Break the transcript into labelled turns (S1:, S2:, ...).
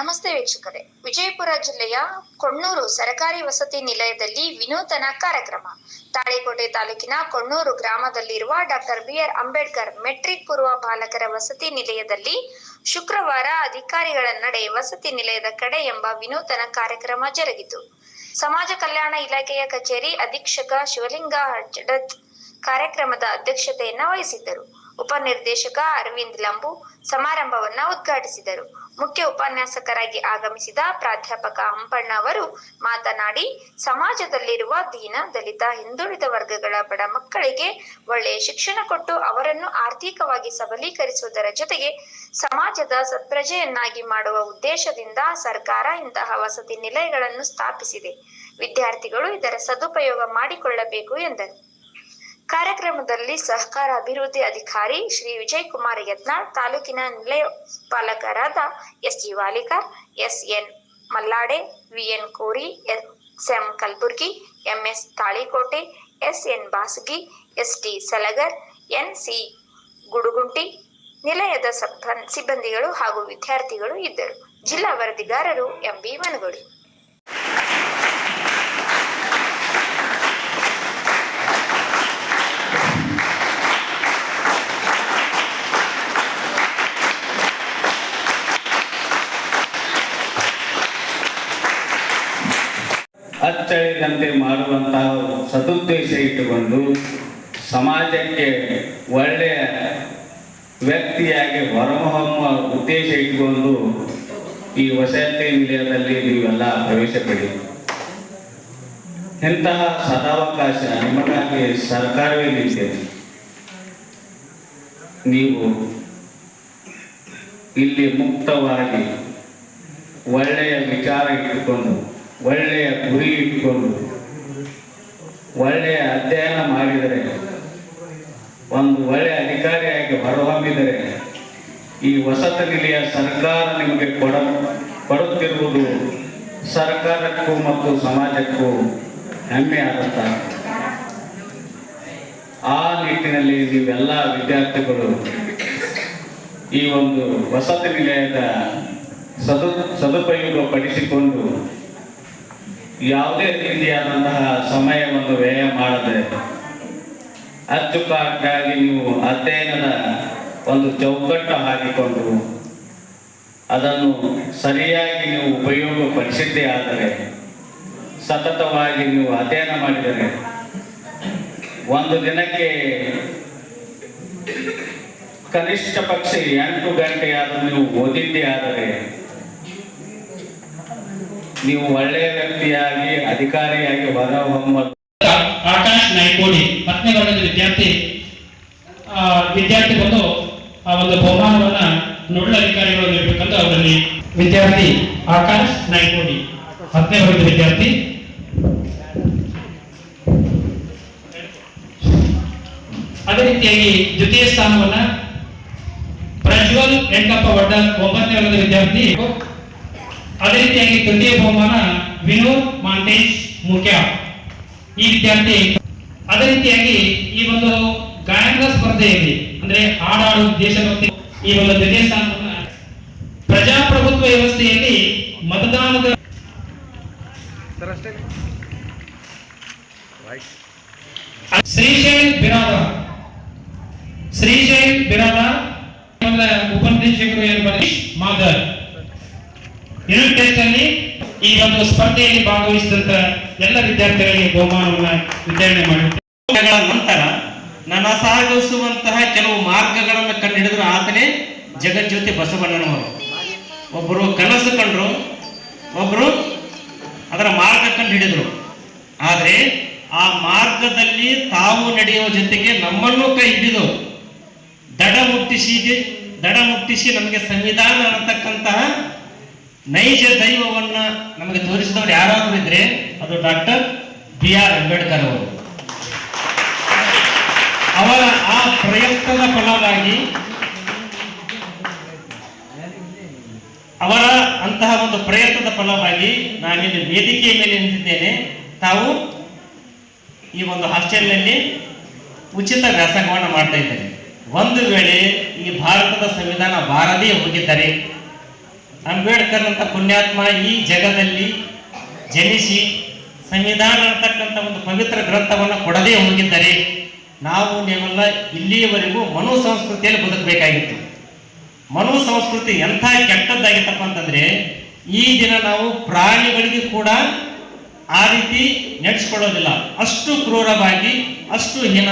S1: ನಮಸ್ತೆ ವೀಕ್ಷಕರೇ. ವಿಜಯಪುರ ಜಿಲ್ಲೆಯ ಕೊಣ್ಣೂರು ಸರಕಾರಿ ವಸತಿ ನಿಲಯದಲ್ಲಿ ವಿನೂತನ ಕಾರ್ಯಕ್ರಮ. ತಾಳಿಕೋಟೆ ತಾಲೂಕಿನ ಕೊಣ್ಣೂರು ಗ್ರಾಮದಲ್ಲಿರುವ ಡಾಕ್ಟರ್ ಬಿಆರ್ ಅಂಬೇಡ್ಕರ್ ಮೆಟ್ರಿಕ್ ಪೂರ್ವ ಬಾಲಕರ ವಸತಿ ನಿಲಯದಲ್ಲಿ ಶುಕ್ರವಾರ ಅಧಿಕಾರಿಗಳ ನಡೆ ವಸತಿ ನಿಲಯದ ಕಡೆ ಎಂಬ ವಿನೂತನ ಕಾರ್ಯಕ್ರಮ ಜರುಗಿತು. ಸಮಾಜ ಕಲ್ಯಾಣ ಇಲಾಖೆಯ ಕಚೇರಿ ಅಧೀಕ್ಷಕ ಶಿವಲಿಂಗ ಜಡತ್ ಕಾರ್ಯಕ್ರಮದ ಅಧ್ಯಕ್ಷತೆಯನ್ನ ವಹಿಸಿದ್ದರು. ಉಪನಿರ್ದೇಶಕ ಅರವಿಂದ್ ಲಂಬು ಸಮಾರಂಭವನ್ನ ಉದ್ಘಾಟಿಸಿದರು. ಮುಖ್ಯ ಉಪನ್ಯಾಸಕರಾಗಿ ಆಗಮಿಸಿದ ಪ್ರಾಧ್ಯಾಪಕ ಹಂಪಣ್ಣ ಅವರು ಮಾತನಾಡಿ, ಸಮಾಜದಲ್ಲಿರುವ ದೀನ ದಲಿತ ಹಿಂದುಳಿದ ವರ್ಗಗಳ ಬಡ ಮಕ್ಕಳಿಗೆ ಒಳ್ಳೆಯ ಶಿಕ್ಷಣ ಕೊಟ್ಟು ಅವರನ್ನು ಆರ್ಥಿಕವಾಗಿ ಸಬಲೀಕರಿಸುವುದರ ಜೊತೆಗೆ ಸಮಾಜದ ಸತ್ಪ್ರಜೆಯನ್ನಾಗಿ ಮಾಡುವ ಉದ್ದೇಶದಿಂದ ಸರ್ಕಾರ ಇಂತಹ ವಸತಿ ನಿಲಯಗಳನ್ನು ಸ್ಥಾಪಿಸಿದೆ. ವಿದ್ಯಾರ್ಥಿಗಳು ಇದರ ಸದುಪಯೋಗ ಮಾಡಿಕೊಳ್ಳಬೇಕು ಎಂದರು. ಕಾರ್ಯಕ್ರಮದಲ್ಲಿ ಸಹಕಾರ ಅಭಿವೃದ್ಧಿ ಅಧಿಕಾರಿ ಶ್ರೀ ವಿಜಯ್ ಕುಮಾರ್ ಯತ್ನಾಳ್ ತಾಲೂಕಿನ ನಿಲಯ ಪಾಲಕರಾದ S G Walikar, S N Mallade VN Kori, S M Kalaburgi MS Talikote, S N Basagi, S T Salagar, N C Gudugunti, ನಿಲಯದ ಸಬ್ಬ- ಸಿಬ್ಬಂದಿಗಳು ಹಾಗೂ ವಿದ್ಯಾರ್ಥಿಗಳು ಇದ್ದರು. ಜಿಲ್ಲಾ ವರದಿಗಾರರು ಎಂಬಿ ಮನಗೋಡಿ.
S2: ಅಚ್ಚಳಿದಂತೆ ಮಾಡುವಂತಹ ಸದುದ್ದೇಶ ಇಟ್ಟುಕೊಂಡು ಸಮಾಜಕ್ಕೆ ಒಳ್ಳೆಯ ವ್ಯಕ್ತಿಯಾಗಿ ಹೊರಹೊಮ್ಮುವ ಉದ್ದೇಶ ಇಟ್ಟುಕೊಂಡು ಈ ವಸತಿ ನಿಲಯದಲ್ಲಿ ನೀವೆಲ್ಲ ಪ್ರವೇಶ ಪಡಿ. ಇಂತಹ ಸದಾವಕಾಶ ನಿಮಗಾಗಿ ಸರ್ಕಾರವೇ ನಿಂತಿದೆ ನೀವು ಇಲ್ಲಿ ಮುಕ್ತವಾಗಿ ಒಳ್ಳೆಯ ವಿಚಾರ ಇಟ್ಟುಕೊಂಡು ಒಳ್ಳೆಯ ಗುರಿ ಇಟ್ಕೊಂಡು ಒಳ್ಳೆಯ ಅಧ್ಯಯನ ಮಾಡಿದರೆ, ಒಂದು ಒಳ್ಳೆಯ ಅಧಿಕಾರಿಯಾಗಿ ಹೊರಹೊಮ್ಮಿದರೆ, ಈ ವಸತಿ ನಿಲಯ ಸರ್ಕಾರ ನಿಮಗೆ ಕೊಡ, ಕೊಡುತ್ತಿರುವುದು ಸರ್ಕಾರಕ್ಕೂ ಮತ್ತು ಸಮಾಜಕ್ಕೂ ಹೆಮ್ಮೆ ಆದಂತ ಆ ನಿಟ್ಟಿನಲ್ಲಿ ನೀವೆಲ್ಲ ವಿದ್ಯಾರ್ಥಿಗಳು ಈ ಒಂದು ವಸತಿ ನಿಲಯದ ಸದು ಸದುಪಯೋಗ ಪಡಿಸಿಕೊಂಡು ಯಾವುದೇ ರೀತಿಯಾದಂತಹ ಸಮಯವನ್ನು ವ್ಯಯ ಮಾಡದೆ ಅಚ್ಚುಕಟ್ಟಾಗಿ ನೀವು ಅಧ್ಯಯನದ ಒಂದು ಚೌಕಟ್ಟು ಹಾಕಿಕೊಂಡು ಅದನ್ನು ಸರಿಯಾಗಿ ನೀವು ಉಪಯೋಗ ಪಡಿಸಿದ್ದೇ ಆದರೆ, ಸತತವಾಗಿ ನೀವು ಅಧ್ಯಯನ ಮಾಡಿದರೆ, ಒಂದು ದಿನಕ್ಕೆ ಕನಿಷ್ಠ ಪಕ್ಷ ಎಂಟು ಗಂಟೆಯಾದರೂ ನೀವು ಓದಿದ್ದೇ ಆದರೆ ನೀವು ಒಳ್ಳೆಯ ವ್ಯಕ್ತಿಯಾಗಿ, ಅಧಿಕಾರಿಯಾಗಿ ಹೊರಹೊಮ್ಮ
S3: ಆಕಾಶ್ ನಾಯ್ಕೋಡಿ ಹತ್ತನೇ ವರ್ಗದ ವಿದ್ಯಾರ್ಥಿ. ವಿದ್ಯಾರ್ಥಿ ಬಂದು ಆ ಒಂದು ಬಹುಮಾನವನ್ನ ನೋಡಲ್ ಅಧಿಕಾರಿಗಳು ನೀಡಬೇಕಂತ ಅವರಲ್ಲಿ ವಿದ್ಯಾರ್ಥಿ ಆಕಾಶ್ ನಾಯ್ಕೋಡಿ ಹತ್ತನೇ ವರ್ಗದ ವಿದ್ಯಾರ್ಥಿ. ಅದೇ ರೀತಿಯಾಗಿ ದ್ವಿತೀಯ ಸ್ಥಾನವನ್ನ ಪ್ರಜ್ವಲ್ ವೆಂಕಪ್ಪ ವಡ್ಡ ಒಂಬತ್ತನೇ ವರ್ಗದ ವಿದ್ಯಾರ್ಥಿ. ಅದೇ ರೀತಿಯಾಗಿ ತೃತೀಯ ಬಹುಮಾನ ವಿನೋದ್ ಮಾಂಟೇಶ್ ಮುಖ್ಯ. ಈ ವಿದ್ಯಾರ್ಥಿ ಅದೇ ರೀತಿಯಾಗಿ ಈ ಒಂದು ಗಾಯನದ ಸ್ಪರ್ಧೆಯಲ್ಲಿ ಅಂದ್ರೆ ಹಾಡಾಡು ದೇಶಭಕ್ತಿ ಈ ಒಂದು ದ್ವಿತೀಯ ಸ್ಥಾನವನ್ನ ಪ್ರಜಾಪ್ರಭುತ್ವ ವ್ಯವಸ್ಥೆಯಲ್ಲಿ ಮತದಾನದ ಶ್ರೀಶೈಲ್ ಬಿರಾದ ಶ್ರೀಶೈಲ್ ಬಿರಾದ ಮೊದಲ ಅಲ್ಲಿ ಈ ಒಂದು ಸ್ಪರ್ಧೆಯಲ್ಲಿ ಭಾಗವಹಿಸಿದಂತ ಎಲ್ಲ ವಿದ್ಯಾರ್ಥಿಗಳಿಗೆ ಬಹುಮಾನವನ್ನ ವಿತರಣೆ ಮಾಡಿದ್ದಾರೆ
S4: ನಂತರ ನನ್ನ ಕೆಲವು ಮಾರ್ಗಗಳನ್ನು ಕಂಡುಹಿಡಿದ್ರು ಆತನೇ ಜಗಜ್ಯೋತಿ ಬಸವಣ್ಣನವರು. ಒಬ್ಬರು ಕನಸು ಕಂಡ್ರು ಒಬ್ಬರು ಅದರ ಮಾರ್ಗ ಕಂಡು ಹಿಡಿದ್ರು ಆದರೆ ಆ ಮಾರ್ಗದಲ್ಲಿ ತಾವು ನಡೆಯುವ ಜೊತೆಗೆ ನಮ್ಮನ್ನು ಕೈ ಹಿಡಿದು ದಡ ಮುಟ್ಟಿಸಿ ದಡ ಮುಟ್ಟಿಸಿ ನಮಗೆ ಸಂವಿಧಾನ ಅನ್ನತಕ್ಕಂತಹ ನೈಜ ದೈವವನ್ನ ನಮಗೆ ತೋರಿಸಿದವರು ಯಾರಾದರೂ ಇದ್ರೆ ಅದು ಡಾಕ್ಟರ್ ಬಿ ಆರ್ ಅಂಬೇಡ್ಕರ್ ಅವರು. ಅವರ ಆ ಪ್ರಯತ್ನದ ಫಲವಾಗಿ ಅವರ ಅಂತಹ ಒಂದು ಪ್ರಯತ್ನದ ಫಲವಾಗಿ ನಾನಿಲ್ಲಿ ವೇದಿಕೆಯ ಮೇಲೆ ನಿಂತಿದ್ದೇನೆ. ತಾವು ಈ ಒಂದು ಹಾಸ್ಟೆಲ್ನಲ್ಲಿ ಉಚಿತ ವ್ಯಾಸಂಗವನ್ನು ಮಾಡ್ತಾ ಇದ್ದಾರೆ. ಒಂದು ವೇಳೆ ಈ ಭಾರತದ ಸಂವಿಧಾನ ಬಾರದೇ ಹೋಗಿದ್ದರೆ ಅಂಬೇಡ್ಕರ್ ಅಂತ ಪುಣ್ಯಾತ್ಮ ಈ ಜಗದಲ್ಲಿ ಜನಿಸಿ ಸಂವಿಧಾನ ಅಂತಕ್ಕಂಥ ಒಂದು ಪವಿತ್ರ ಗ್ರಂಥವನ್ನು ಕೊಡದೇ ಹೋಗಿದ್ದರೆ ನಾವು ನೀವೆಲ್ಲ ಇಲ್ಲಿಯವರೆಗೂ ಮನು ಸಂಸ್ಕೃತಿಯಲ್ಲಿ ಬದುಕಬೇಕಾಗಿತ್ತು. ಮನು ಸಂಸ್ಕೃತಿ ಎಂಥ ಕೆಟ್ಟದ್ದಾಗಿತ್ತಪ್ಪ ಅಂತಂದ್ರೆ ಈ ದಿನ ನಾವು ಪ್ರಾಣಿಗಳಿಗೆ ಕೂಡ ಆ ರೀತಿ ನಡೆಸ್ಕೊಳ್ಳೋದಿಲ್ಲ. ಅಷ್ಟು ಕ್ರೂರವಾಗಿ, ಅಷ್ಟು ಹೀನ